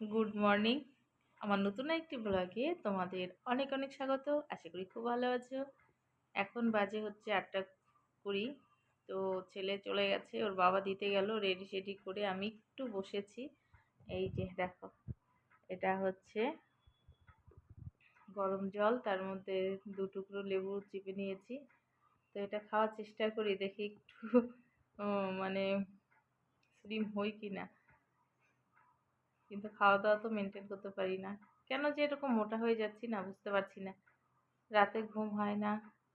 Good morning. আমার নতুন একটি ব্লগে তোমাদের অনেক অনেক স্বাগত। আশা করি খুব ভালো আছো। এখন বাজে হচ্ছে আটটা কুড়ি। তো ছেলে চলে গেছে, ওর বাবা দিতে গেল রেডি সেডি করে আমি একটু বসেছি। এই যে দেখো, এটা হচ্ছে গরম জল, তার মধ্যে দু টুকরো লেবু চিপে নিয়েছি। তো এটা খাওয়ার চেষ্টা করি, দেখি একটু মানে স্লিম হই কি না কিন্তু খাওয়া দাওয়া তো মেনটেন করতে পারি না। কেন যে এরকম মোটা হয়ে যাচ্ছি না, বুঝতে পারছি না। রাতে ঘুম হয় না,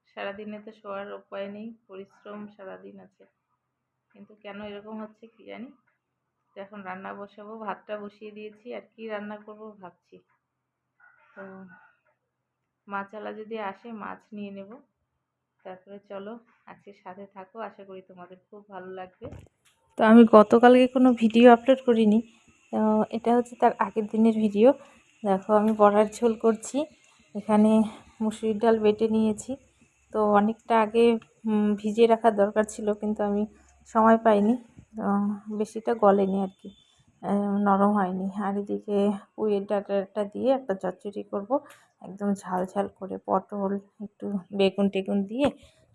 সারাদিনে তো শোয়ার উপায় নেই, পরিশ্রম সারাদিন আছে। কিন্তু কেন এরকম হচ্ছে কি জানি? তো এখন রান্না বসাবো, ভাতটা বসিয়ে দিয়েছি, আর কি রান্না করব ভাবছি। তো মাছালা যদি আসে, মাছ নিয়ে নেব। তারপরে চলো আজকে সাথে থাকো। আশা করি তোমাদের খুব ভালো লাগবে। তো আমি গতকালকে কোনো ভিডিও আপলোড করিনি। এটা হচ্ছে তার আগের দিনের ভিডিও। দেখো, আমি বড়ার ঝোল করছি। এখানে মুসুরির ডাল বেটে নিয়েছি। তো অনেকটা আগে ভিজিয়ে রাখার দরকার ছিল, কিন্তু আমি সময় পাইনি। বেশিটা গলেনি আর কি। নরম হয়নি। আর এদিকে পুঁয়ের ডাটাটা দিয়ে একটা চচ্চড়ি করব। একদম ঝাল ঝাল করে পটল, একটু বেগুন টেগুন দিয়ে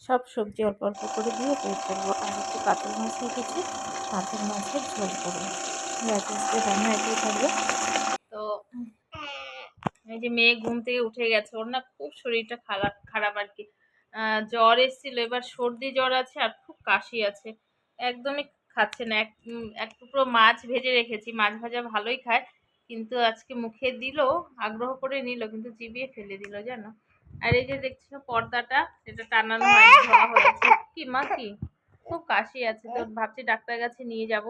সব সবজি অল্প অল্প করে দিয়ে তৈরি করব। আর একটু কাতল মাছ রেখেছি। কাতল মাছের ঝোল করব। রান্না এটাই থাকবে তো এই যে মেয়ে ঘুম থেকে উঠে গেছে, ওর না খুব শরীরটা খারাপ খারাপ আর কি। জ্বর এসেছিল, এবার সর্দি জ্বর আছে আর খুব কাশি আছে। একদমই খাচ্ছে না, এক এক টুকরো মাছ ভেজে রেখেছি, মাছ ভাজা ভালোই খায়, কিন্তু আজকে মুখে দিল, আগ্রহ করে নিল, কিন্তু চিবিয়ে ফেলে দিল, জানো? আর এই যে দেখছ পর্দাটা, এটা টানানো হয়েছে। কি মা কি? খুব কাশি আছে, তো ভাবছি ডাক্তার কাছে নিয়ে যাব।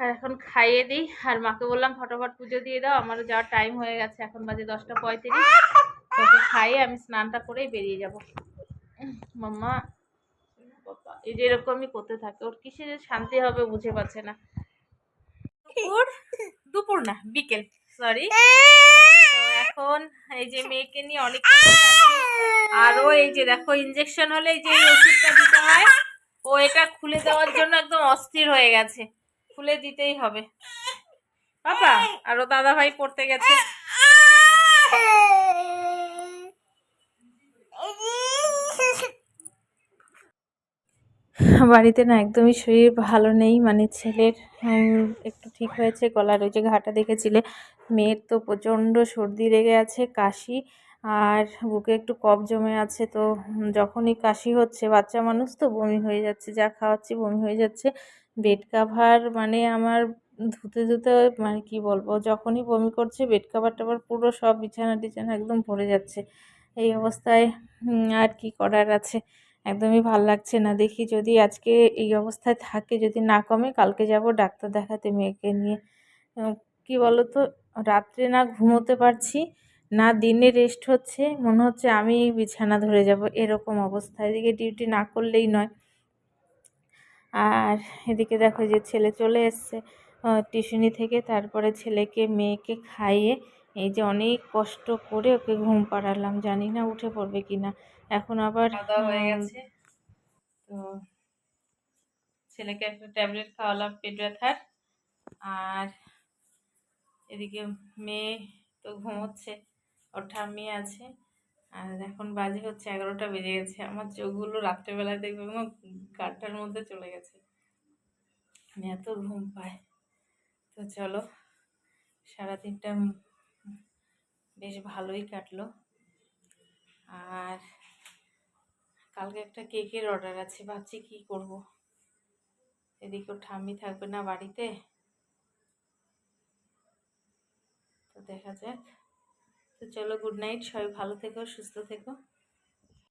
আর এখন খাইয়ে দিই। আর মাকে বললাম, ফটাফট পুজো দিয়ে দাও, আমারও যাওয়ার টাইম হয়ে গেছে, এখন বাজে দশটা পঁয়ত্রিশ। তোকে খাইয়ে আমি স্নানটা করেই বেরিয়ে যাব। মাম্মা এই যে এরকমই করতে থাকে, ওর কিসে যে শান্তি হবে বুঝে পাচ্ছে না। দুপুর? দুপুর না, বিকেল সরি এখন এই যে মেয়েকে নিয়ে অনেক আরও এই যে দেখো ইঞ্জেকশন হলে এই যে ওষুধটা দিতে হয়, ও এটা খুলে দেওয়ার জন্য একদম অস্থির হয়ে গেছে। খুলে দিতেই হবে। বাবা আরও দাদা ভাই পড়তে গেছে। বাড়িতে না একদমই শরীর ভালো নেই মানে ছেলের একটু ঠিক হয়েছে গলার ওই যে ঘাটা দেখেছিলে। মেয়ের তো প্রচণ্ড সর্দি লেগে আছে কাশি আর বুকে একটু কফ জমে আছে তো যখনই কাশি হচ্ছে বাচ্চা মানুষ তো বমি হয়ে যাচ্ছে যা খাওয়াচ্ছি বমি হয়ে যাচ্ছে। বেড কাভার মানে আমার ধুতে ধুতে মানে কি বলব, যখনই বমি করছে বেড কাভার টাভার পুরো সব বিছানা টিছানা একদম ভরে যাচ্ছে। এই অবস্থায় আর কি করার আছে? একদমই ভালো লাগছে না। দেখি যদি আজকে এই অবস্থায় থাকে, যদি না কমে, কালকে যাব ডাক্তার দেখাতে মেয়েকে নিয়ে। কি বলো তো রাত্রে না ঘুমোতে পারছি, না দিনে রেস্ট হচ্ছে, মনে হচ্ছে আমি বিছানা ধরে যাব, এরকম অবস্থা। এদিকে ডিউটি না করলেই নয়। আর এদিকে দেখো যে ছেলে চলে এসছে টিউশনি থেকে। তারপরে ছেলেকে মেয়েকে খাইয়ে এই যে অনেক কষ্ট করে ওকে ঘুম পাড়ালাম। জানি না উঠে পড়বে কিনা এখন আবার হয়ে গেছে। তো ছেলেকে একটা ট্যাবলেট খাওয়ালাম পেট ব্যথার আর এদিকে মেয়ে তো ঘুমোচ্ছে ওর ঠাম্মি আছে। আর এখন বাজে হচ্ছে এগারোটা বেজে গেছে। আমার চোখগুলো রাত্রেবেলায় দেখবে আমার মধ্যে চলে গেছে। মানে এত ঘুম পায় তো চলো, সারাদিনটা বেশ ভালোই কাটলো। আর কালকে একটা কেকের অর্ডার আছে, ভাবছি কি করব। এদিকে ওর ঠাম্মি থাকবে না বাড়িতে। তো দেখা যাক। তো চলো গুড নাইট সবাই ভালো থেকো, সুস্থ থেকো।